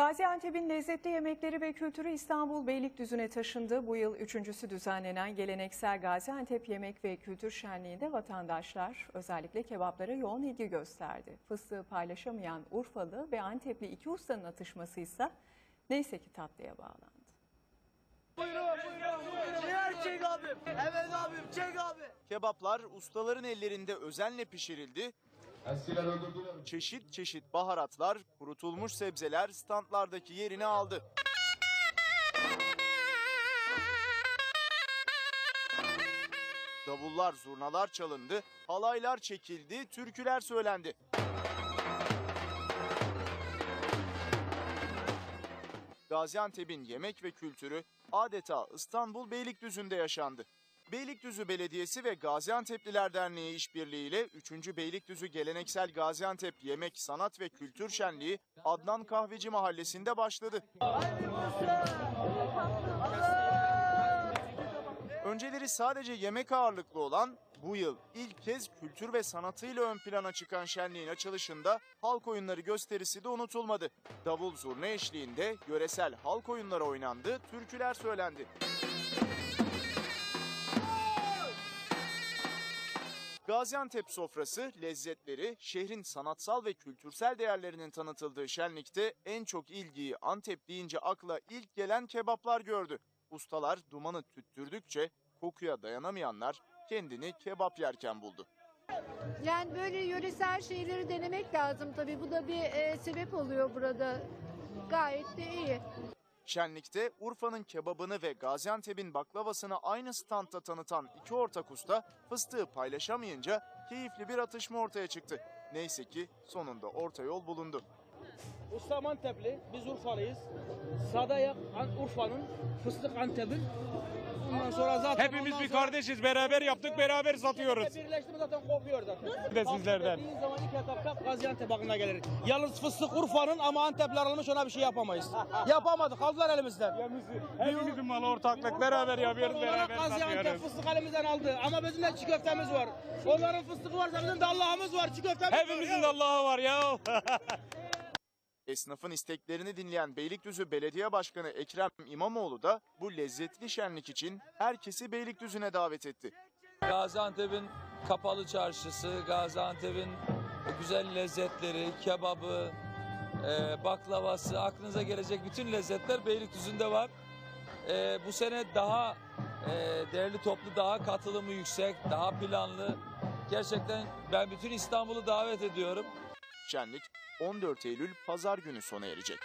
Gaziantep'in lezzetli yemekleri ve kültürü İstanbul Beylikdüzü'ne taşındı. Bu yıl üçüncüsü düzenlenen geleneksel Gaziantep Yemek ve Kültür Şenliği'nde vatandaşlar özellikle kebaplara yoğun ilgi gösterdi. Fıstığı paylaşamayan Urfalı ve Antepli iki ustanın atışması ise neyse ki tatlıya bağlandı. Buyurun buyurun buyurun. Çek abim. Evet abim çek abi. Kebaplar ustaların ellerinde özenle pişirildi. Çeşit çeşit baharatlar, kurutulmuş sebzeler standlardaki yerini aldı. Davullar, zurnalar çalındı, halaylar çekildi, türküler söylendi. Gaziantep'in yemek ve kültürü adeta İstanbul Beylikdüzü'nde yaşandı. Beylikdüzü Belediyesi ve Gaziantep'liler Derneği işbirliğiyle 3. Beylikdüzü Geleneksel Gaziantep Yemek, Sanat ve Kültür Şenliği Adnan Kahveci Mahallesi'nde başladı. Önceleri sadece yemek ağırlıklı olan bu yıl ilk kez kültür ve sanatıyla ön plana çıkan şenliğin açılışında halk oyunları gösterisi de unutulmadı. Davul zurna eşliğinde yöresel halk oyunları oynandı, türküler söylendi. Gaziantep sofrası, lezzetleri, şehrin sanatsal ve kültürsel değerlerinin tanıtıldığı şenlikte en çok ilgiyi Antep deyince akla ilk gelen kebaplar gördü. Ustalar dumanı tüttürdükçe kokuya dayanamayanlar kendini kebap yerken buldu. Yani böyle yöresel şeyleri denemek lazım tabii. Bu da bir e, sebep oluyor burada. Gayet de iyi. Şenlikte Urfa'nın kebabını ve Gaziantep'in baklavasını aynı standta tanıtan iki ortak usta fıstığı paylaşamayınca keyifli bir atışma ortaya çıktı. Neyse ki sonunda orta yol bulundu. Ustam Antepli, biz Urfalıyız. Sadayak An- Urfa'nın, fıstık Antep'in. Ondan sonra zaten Hepimiz bir kardeşiz. Beraber yaptık, beraber satıyoruz. Hep birleşti mi zaten kopuyor zaten. Bir de sizlerden. Dediğin zaman ilk etapta Gaziantep aklına gelir. Yalnız fıstık Urfa'nın ama Antepler almış ona bir şey yapamayız. Yapamadık, kaldılar elimizden. Hepimizin malı ortaklık. Beraber yapıyoruz, beraber Gaziantep satıyoruz. fıstık elimizden aldı ama bizim de çiğ köftemiz var. Onların fıstığı varsa bizim de Allah'ımız var, çiğ köftemiz var. Hepimizin de Allah'ı var ya. Esnafın isteklerini dinleyen Beylikdüzü Belediye Başkanı Ekrem İmamoğlu da bu lezzetli şenlik için herkesi Beylikdüzü'ne davet etti. Gaziantep'in kapalı çarşısı, Gaziantep'in güzel lezzetleri, kebabı, e, baklavası, aklınıza gelecek bütün lezzetler Beylikdüzü'nde var. E, bu sene daha e, değerli toplu, daha katılımı yüksek, daha planlı. Gerçekten ben bütün İstanbul'u davet ediyorum. Şenlik 14 Eylül Pazar günü sona erecek.